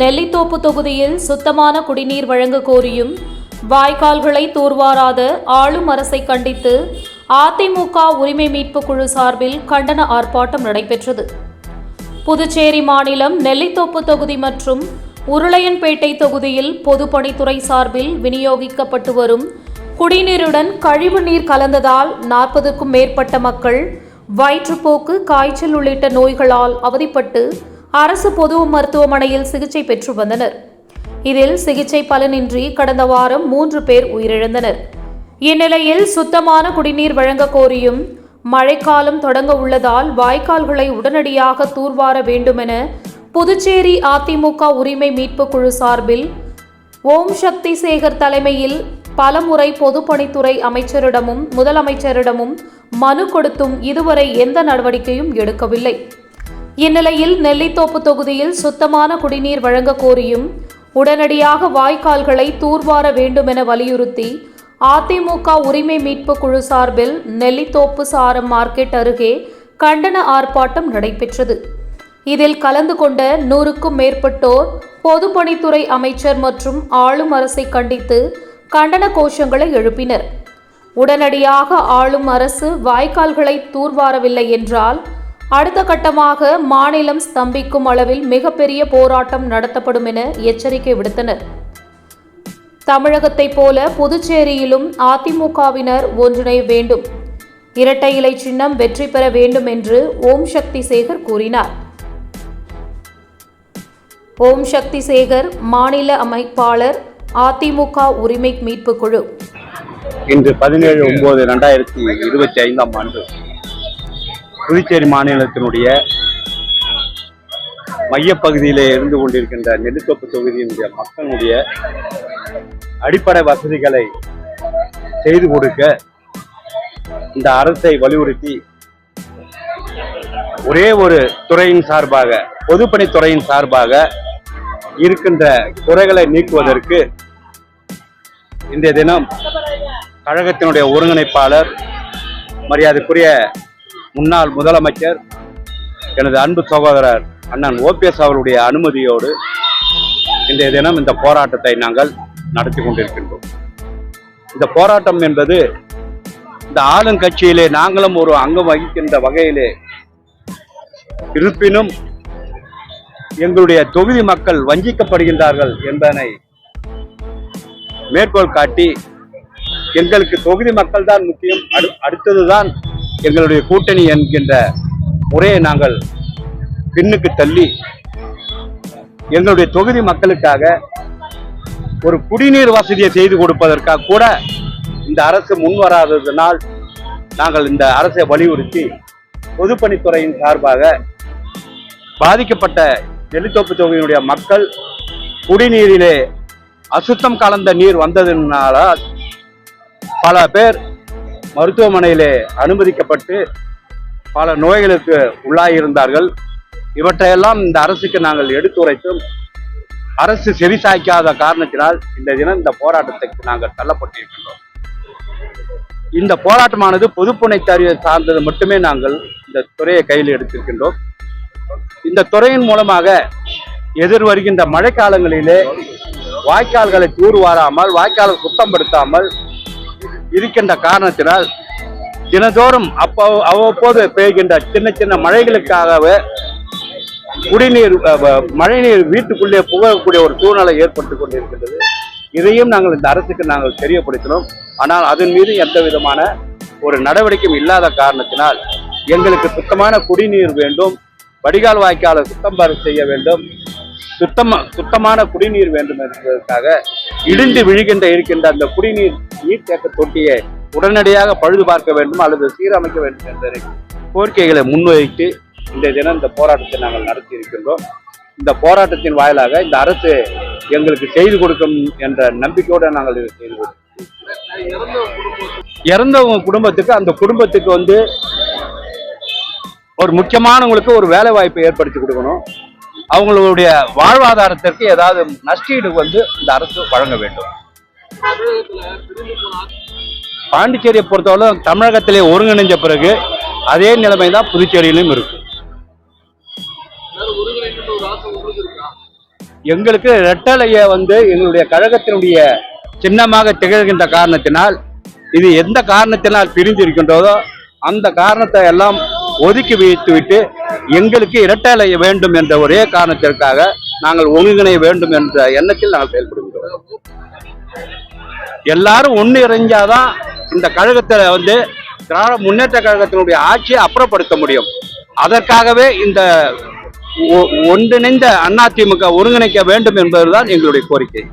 நெல்லித்தோப்பு தொகுதியில் சுத்தமான குடிநீர் வழங்க கோரியும் வாய்க்கால்களை தூர்வாராத ஆளும் அரசை கண்டித்து அதிமுக உரிமை மீட்பு குழு சார்பில் கண்டன ஆர்ப்பாட்டம் நடைபெற்றது. புதுச்சேரி மாநிலம் நெல்லித்தோப்பு தொகுதி மற்றும் உருளையன்பேட்டை தொகுதியில் பொதுப்பணித்துறை சார்பில் விநியோகிக்கப்பட்டு வரும் குடிநீருடன் கழிவு நீர் கலந்ததால் நாற்பதுக்கும் மேற்பட்ட மக்கள் வயிற்றுப்போக்கு காய்ச்சல் உள்ளிட்ட நோய்களால் அவதிப்பட்டு அரசு பொது மருத்துவமனையில் சிகிச்சை பெற்று வந்தனர். இதில் சிகிச்சை பலனின்றி கடந்த வாரம் மூன்று பேர் உயிரிழந்தனர். இந்நிலையில் சுத்தமான குடிநீர் வழங்க கோரியும் மழைக்காலம் தொடங்க உள்ளதால் வாய்க்கால்களை உடனடியாக தூர்வார வேண்டுமென புதுச்சேரி அதிமுக உரிமை மீட்பு குழு சார்பில் ஓம் சக்தி சேகர் தலைமையில் பலமுறை பொதுப்பணித்துறை அமைச்சரிடமும் முதலமைச்சரிடமும் மனு கொடுத்தும் இதுவரை எந்த நடவடிக்கையும் எடுக்கவில்லை. இந்நிலையில் நெல்லித்தோப்பு தொகுதியில் சுத்தமான குடிநீர் வழங்க கோரியும் உடனடியாக வாய்க்கால்களை தூர்வார வேண்டுமென வலியுறுத்தி அதிமுக உரிமை மீட்பு குழு சார்பில் நெல்லித்தோப்பு சாரம் மார்க்கெட் அருகே கண்டன ஆர்ப்பாட்டம் நடைபெற்றது. இதில் கலந்து கொண்ட நூறுக்கும் மேற்பட்டோர் பொதுப்பணித்துறை அமைச்சர் மற்றும் ஆளும் அரசை கண்டித்து கண்டன கோஷங்களை எழுப்பினர். உடனடியாக ஆளும் அரசு வாய்க்கால்களை தூர்வாரவில்லை என்றால் அடுத்த கட்டமாக மாநிலம் ஸ்தம்பிக்கும் அளவில் மிகப்பெரிய போராட்டம் நடத்தப்படும் என எச்சரிக்கை விடுத்தனர். தமிழகத்தைப் போல புதுச்சேரியிலும் அதிமுகவினர் ஒன்றிணைய வேண்டும். இரட்டை இலை சின்னம் வெற்றி பெற வேண்டும் என்று ஓம் சக்தி சேகர் கூறினார். ஓம் சக்தி சேகர் மாநில அமைப்பாளர் அதிமுக உரிமை மீட்பு குழு. இன்று பதினேழு ஒன்பது ரெண்டாயிரத்தி இருபத்தி ஐந்தாம் ஆண்டு புதுச்சேரி மாநிலத்தினுடைய மையப்பகுதியிலே இருந்து கொண்டிருக்கின்ற நெல்லுத்தோப்பு தொகுதியினுடைய மக்களுடைய அடிப்படை வசதிகளை செய்து கொடுக்க இந்த அரசை வலியுறுத்தி ஒரே ஒரு துறையின் சார்பாக பொதுப்பணித்துறையின் சார்பாக இருக்கின்ற குறைகளை நீக்குவதற்கு இன்றைய தினம் கழகத்தினுடைய ஒருங்கிணைப்பாளர் மரியாதைக்குரிய முன்னாள் முதலமைச்சர் எனது அன்பு சகோதரர் அண்ணன் ஓபிஎஸ் அவருடைய அனுமதியோடு இன்றைய தினம் இந்த போராட்டத்தை நாங்கள் நடத்தி கொண்டிருக்கின்றோம். இந்த போராட்டம் என்பது இந்த ஆளுங்கட்சியிலே நாங்களும் ஒரு அங்கம் வகிக்கின்ற வகையிலே இருப்பினும் எங்களுடைய தொகுதி மக்கள் வஞ்சிக்கப்படுகின்றார்கள் என்பதனை மேற்கோள் காட்டி எங்களுக்கு தொகுதி மக்கள் தான் முக்கியம் அடு அடுத்ததுதான் எங்களுடைய கூட்டணி என்கின்ற முறையை நாங்கள் பின்னுக்கு தள்ளி எங்களுடைய தொகுதி மக்களுக்காக ஒரு குடிநீர் வசதியை செய்து கொடுப்பதற்காக கூட இந்த அரசு முன்வராததினால் நாங்கள் இந்த அரசை வலியுறுத்தி பொதுப்பணித்துறையின் சார்பாக பாதிக்கப்பட்ட நெல்லித்தோப்பு தொகுதியினுடைய மக்கள் குடிநீரிலே அசுத்தம் கலந்த நீர் வந்ததுனால பல பேர் மருத்துவமனையிலே அனுமதிக்கப்பட்டு பல நோய்களுக்கு உள்ளாகியிருந்தார்கள் இவற்றையெல்லாம் இந்த அரசுக்கு நாங்கள் எடுத்துரைத்தும். அரசு செவிசாய்க்காத காரணத்தினால் இந்த தினம் இந்த போராட்டத்துக்கு நாங்கள் தள்ளப்பட்டிருக்கின்றோம். இந்த போராட்டமானது பொதுப்புணைத்தறிவை சார்ந்தது மட்டுமே நாங்கள் இந்த துறையை கையில் எடுத்திருக்கின்றோம். இந்த துறையின் மூலமாக எதிர் வருகின்ற மழைக்காலங்களிலே வாய்க்கால்களை தூர்வாராமல் வாய்க்காலை சுத்தப்படுத்தாமல் இருக்கின்ற காரணத்தினால் தினந்தோறும் அப்போ அவ்வப்போது பெய்கின்ற சின்ன சின்ன மழைகளுக்காகவே குடிநீர் மழைநீர் வீட்டுக்குள்ளே புகழக்கூடிய ஒரு சூழ்நிலை ஏற்பட்டு கொண்டிருக்கின்றது. இதையும் நாங்கள் இந்த அரசுக்கு நாங்கள் தெரியப்படுத்தினோம். ஆனால் அதன் மீது எந்த விதமான ஒரு நடவடிக்கையும் இல்லாத காரணத்தினால் எங்களுக்கு சுத்தமான குடிநீர் வேண்டும் வடிகால் வாய்க்காலை சுத்தம் செய்ய வேண்டும். சுத்தமா சுத்தமான குடிநீர் வேண்டும் என்பதற்காக இடிந்து விழுகின்ற இருக்கின்ற அந்த குடிநீர் நீர்த்தேக்க தொட்டியை உடனடியாக பழுது பார்க்க வேண்டும் அல்லது சீரமைக்க வேண்டும் என்ற கோரிக்கைகளை முன்வைத்து இந்த தினம் இந்த போராட்டத்தை நாங்கள் நடத்தி இருக்கின்றோம் இந்த போராட்டத்தின் வாயிலாக இந்த அரசு எங்களுக்கு செய்து கொடுக்கும் என்ற நம்பிக்கையோடு நாங்கள் இதை செய்து கொடுக்கிறோம் இறந்தவங்க குடும்பத்துக்கு அந்த குடும்பத்துக்கு வந்து ஒரு முக்கியமானவங்களுக்கு ஒரு வேலை வாய்ப்பை ஏற்படுத்தி கொடுக்கணும். அவங்களுடைய வாழ்வாதாரத்திற்கு ஏதாவது நஷ்டீடு வந்து இந்த அரசு வழங்க வேண்டும். பாண்டிச்சேரியை பொறுத்தவரை தமிழகத்திலே ஒருங்கிணைஞ்ச பிறகு அதே நிலைமை தான் புதுச்சேரியிலும் இருக்கும் எங்களுக்கு ரெட்டலையை வந்து எங்களுடைய கழகத்தினுடைய சின்னமாக திகழ்கின்ற காரணத்தினால் இது எந்த காரணத்தினால் பிரிந்திருக்கின்றதோ அந்த காரணத்தை எல்லாம் ஒதுக்கி வைத்துவிட்டு எங்களுக்கு இரட்டை வேண்டும் என்ற ஒரே காரணத்திற்காக நாங்கள் ஒருங்கிணைய வேண்டும் என்ற எண்ணத்தில் நாங்கள் செயல்படுகின்றோம். எல்லாரும் ஒன்று இறைஞ்சாதான் இந்த கழகத்தில் வந்து திராவிட முன்னேற்ற கழகத்தினுடைய ஆட்சியை அப்புறப்படுத்த முடியும். அதற்காகவே இந்த ஒ- ஒன்றிணைந்த அதிமுக ஒருங்கிணைக்க வேண்டும் என்பதுதான் எங்களுடைய கோரிக்கை.